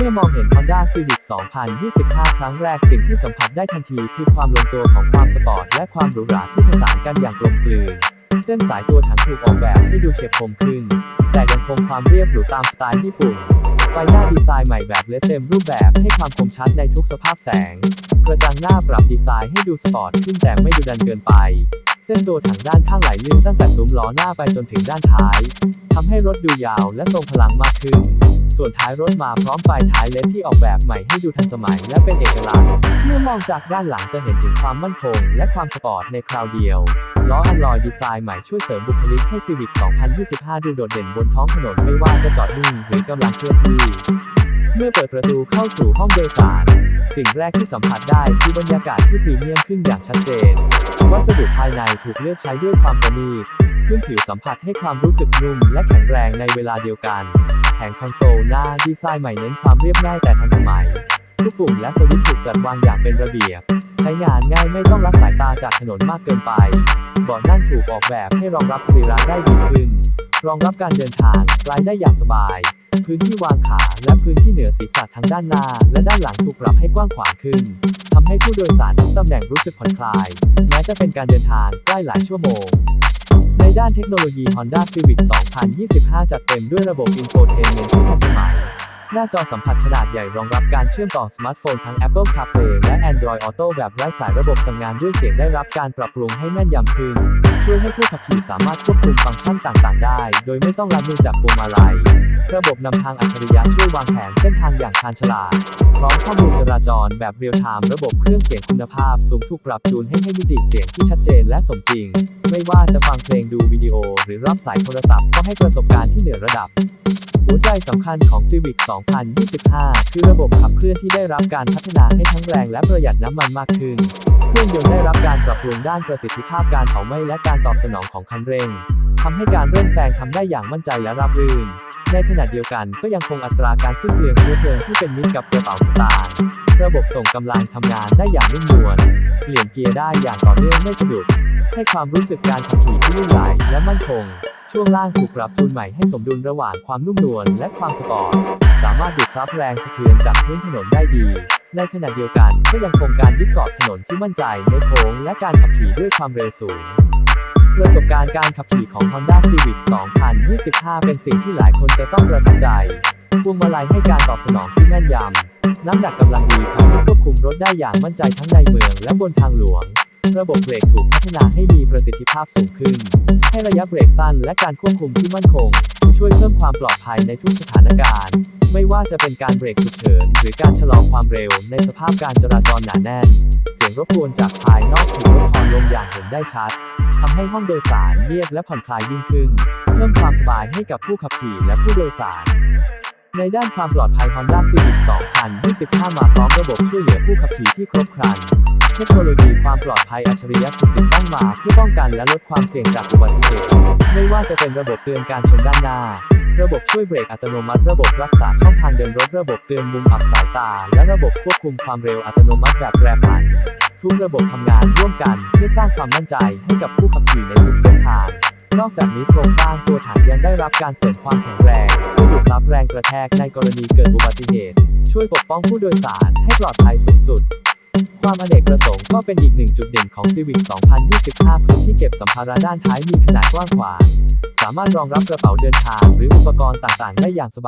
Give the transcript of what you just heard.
เมื่อมองเห็น Honda Civic 2025 ครั้งแรกสิ่งที่สัมผัสได้ทันทีคือความลงตัวของความสปอร์ตและความหรูหราที่ผสานกันอย่างกลมกลืน เส้นสายตัวถังถูกออกแบบให้ดูเฉียบคมขึ้น แต่ยังคงความเรียบหรูตามสไตล์ญี่ปุ่น ไฟหน้าดีไซน์ใหม่แบบเลดเต็มรูปแบบให้ความคมชัดในทุกสภาพแสง กระจังหน้าปรับดีไซน์ให้ดูสปอร์ตขึ้นแต่ไม่ดุดันเกินไป เส้นตัวถังด้านข้างไหลลื่นตั้งแต่ซุ้มล้อหน้าไปจนถึงด้านท้ายทำให้รถดูยาวและทรงพลังมากขึ้น ส่วนท้ายรถมาพร้อมไฟท้ายเลดที่ออกแบบใหม่ให้ดูทันสมัยและเป็นเอกลักษณ์เมื่อมองจากด้านหลังจะเห็นถึงความมั่นคง และความสปอร์ตในคราวเดียวล้ออัลลอยดีไซน์ใหม่ช่วยเสริมบุคลิกให้ Civic 2025 ดูโดดเด่นบนท้องถนนไม่ว่าจะจอดนิ่งหรือกำลังเคลื่อนที่ เมื่อเปิดประตูเข้าสู่ห้องโดยสาร สิ่งแรกที่สัมผัสได้คือบรรยากาศที่พรีเมียมขึ้นอย่างชัดเจน วัสดุภายในถูกเลือกใช้ด้วยความประณีตพื้นผิวสัมผัสให้ความรู้สึกนุ่มและแข็งแรงในเวลาเดียวกันแผงคอนโซลหน้าดีไซน์ใหม่เน้นความเรียบง่ายแต่ทันสมัย ทุกปุ่มและสวิตช์ถูกจัดวางอย่างเป็นระเบียบ ใช้งานง่ายไม่ต้องรักสายตาจากถนนมากเกินไปเบาะนั่งถูกออกแบบให้รองรับสรีระได้ดีขึ้น รองรับการเดินทางไกลได้อย่างสบาย พื้นที่วางขาและพื้นที่เหนือศีรษะทั้งด้านหน้า และด้านหลังถูกปรับให้กว้างขวางขึ้นทำให้ผู้โดยสารทุกตำแหน่งรู้สึกผ่อนคลาย แม้จะเป็นการเดินทางใกล้หลายชั่วโมง ในด้านเทคโนโลยี Honda Civic 2025 จัดเต็มด้วยระบบ Infotainment ที่ทันสมัย หน้าจอสัมผัสขนาดใหญ่รองรับการเชื่อมต่อสมาร์ทโฟนทั้ง Apple CarPlay และ Android Auto แบบไร้สายระบบสั่งงานด้วยเสียงได้รับการปรับปรุงให้แม่นยำขึ้น ช่วยให้ผู้ขับขี่สามารถควบคุมฟังก์ชันต่างๆ ได้ โดยไม่ต้องรับมือจากพวงมาลัย ระบบนำทางอัจฉริยะช่วยวางแผนเส้นทางอย่างชาญฉลาด พร้อมข้อมูลจราจรแบบเรียลไทม์ระบบเครื่องเสียงคุณภาพสูงถูกปรับจูนให้ให้มิติเสียงที่ชัดเจนและสมจริง ไม่ว่าจะฟังเพลงดูวิดีโอ หรือรับสายโทรศัพท์ก็ให้ประสบการณ์ที่เหนือระดับ หัวใจสำคัญของ Civic 2025 คือระบบขับเคลื่อนที่ได้รับการพัฒนาให้ทั้งแรงและประหยัดน้ำมันมากขึ้น เครื่องยนต์ได้รับการปรับปรุงด้านประสิทธิภาพการเผาไหม้และการตอบสนองของคันเร่งทำให้การเร่งแซงทำได้อย่างมั่นใจและราบรื่น ในขณะเดียวกันก็ยังคงอัตราการสิ้นเปลืองเชื้อเพลิงที่เป็นมิตรกับกระเป๋าสตางค์ระบบส่งกำลังทำงานได้อย่างนุ่มนวล เปลี่ยนเกียร์ได้อย่างต่อเนื่องไม่สะดุด ให้ความรู้สึกการขับขี่ที่ลื่นไหลและมั่นคง ช่วงล่างถูกปรับจูนใหม่ให้สมดุลระหว่างความนุ่มนวลและความสปอร์ต สามารถดูดซับแรงสะเทือนจากพื้นถนนได้ดี ในขณะเดียวกันก็ยังคงการยึดเกาะถนนที่มั่นใจในโค้งและการขับขี่ด้วยความเร็วสูง ประสบการณ์การขับขี่ของ Honda Civic 2025 เป็นสิ่งที่หลายคนจะต้องประทับใจพวงมาลัยให้การตอบสนองที่แม่นยำ น้ำหนักกำลังดีทำให้ควบคุมรถได้อย่างมั่นใจทั้งในเมืองและบนทางหลวง ระบบเบรกถูกพัฒนาให้มีประสิทธิภาพสูงขึ้น ให้ระยะเบรกสั้นและการควบคุมที่มั่นคง ช่วยเพิ่มความปลอดภัยในทุกสถานการณ์ ไม่ว่าจะเป็นการเบรกฉุกเฉิน หรือการชะลอความเร็วในสภาพการจราจรหนาแน่น เสียงรบกวนจากภายนอกถูกลดทอนลงอย่างเห็นได้ชัดทำให้ห้องโดยสารเงียบและผ่อนคลายยิ่งขึ้น เพิ่มความสบายให้กับผู้ขับขี่และผู้โดยสาร ในด้านความปลอดภัย Honda Civic 2025 มาพร้อมระบบช่วยเหลือผู้ขับขี่ที่ครบครัน เทคโนโลยีความปลอดภัยอัจฉริยะถูกติดตั้งมา เพื่อป้องกันและลดความเสี่ยงจากอุบัติเหตุ ไม่ว่าจะเป็นระบบเตือนการชนด้านหน้า ระบบช่วยเบรกอัตโนมัติ ระบบรักษาช่องทางเดินรถ ระบบเตือนมุมอับสายตา และระบบควบคุมความเร็วอัตโนมัติแบบแปรผัน ทุกระบบทำงานร่วมกัน เพื่อสร้างความมั่นใจให้กับผู้ขับขี่ในทุกเส้นทาง นอกจากนี้โครงสร้างตัวถังยังได้รับการเสริมความแข็งแรงเพื่อดูดซับ กระแทกในกรณีเกิดอุบัติเหตุ ช่วยปกป้องผู้โดยสารให้ปลอดภัยสูงสุด ความอเนกประสงค์ก็เป็นอีกหนึ่งจุดเด่นของ Civic 2025 พื้นที่เก็บสัมภาระด้านท้ายมีขนาดกว้างขวาง สามารถรองรับกระเป๋าเดินทางหรืออุปกรณ์ต่างๆ ได้อย่างสบาย